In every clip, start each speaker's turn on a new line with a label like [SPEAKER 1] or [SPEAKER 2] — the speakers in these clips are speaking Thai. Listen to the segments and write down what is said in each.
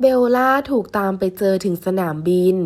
[SPEAKER 1] เบลล่าถูกตามไปเจอถึงสนามบิน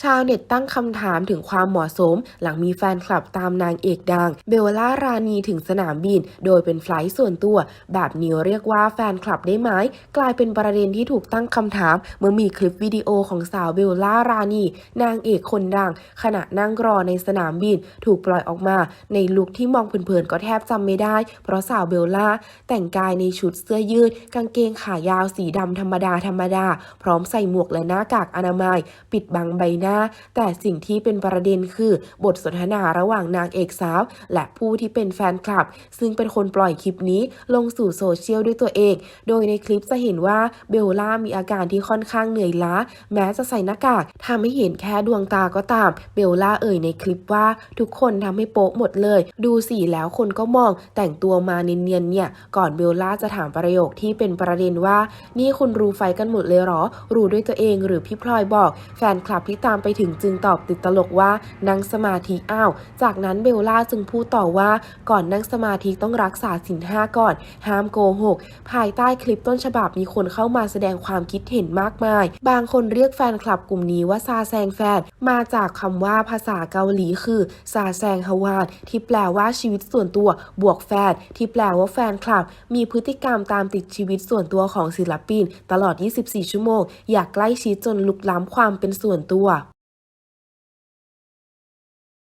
[SPEAKER 1] ชาวเน็ตตั้งคำถามถึงความเหมาะสม หลังมีแฟนคลับตามนางเอกดัง เบลล่ารานีถึงสนามบิน โดยเป็นไฟล์ส่วนตัว แบบนี้เรียกว่าแฟนคลับได้ไหมกลายเป็นประเด็นที่ถูกตั้งคำถาม เมื่อมีคลิปวิดีโอของสาวเบลล่ารานีนางเอกคนดัง ขณะนั่งรอในสนามบิน ถูกปล่อยออกมา ในลุคที่มองเพลินๆก็แทบจำไม่ได้ เพราะสาวเบลล่าแต่งกายในชุดเสื้อยืด กางเกงขายาวสีดำธรรมดาธรรมดา พร้อมใส่หมวกและหน้ากากอนามัย ปิดบังใบหน้า แต่สิ่งที่เป็นประเด็นคือบทสนทนาระหว่างนางเอกสาว และผู้ที่เป็นแฟนคลับ ซึ่งเป็นคนปล่อยคลิปนี้ลงสู่โซเชียลด้วยตัวเอง โดยในคลิปจะเห็นว่าเบลล่ามีอาการที่ค่อนข้างเหนื่อยล้า แม้จะใส่หน้ากากทำให้เห็นแค่ดวงตาก็ตาม เบลล่าเอ่ยในคลิปว่าทุกคนทำให้โป๊ะหมดเลย ดูสิแล้วคนก็มอง แต่งตัวมาเนียนๆเนี่ย ก่อนเบลล่าจะถามประโยคที่เป็นประเด็นว่า นี่คุณรู้ไฟกันหมดเลยหรอ รู้ด้วยตัวเองหรือพี่พลอยบอก แฟนคลับที่ตามไปถึงจึงตอบติดตลกว่านั่งสมาธิอ้าว จากนั้นเบลล่าจึงพูดต่อว่าก่อนนั่งสมาธิต้องรักษาศีลห้าก่อน ห้ามโกหก ภายใต้คลิปต้นฉบับมีคนเข้ามาแสดงความคิดเห็นมากมาย บางคนเรียกแฟนคลับกลุ่มนี้ว่าซาแซงแฟน มาจากคำว่าภาษาเกาหลีคือซาแซงฮวานที่แปลว่าชีวิตส่วนตัวบวกแฟน ที่แปลว่าแฟนคลับ มีพฤติกรรมตามติดชีวิตส่วนตัวของศิลปิน ตลอด 24 ชั่วโมง อยากใกล้ชิดจนลุกล้ำความเป็นส่วนตัว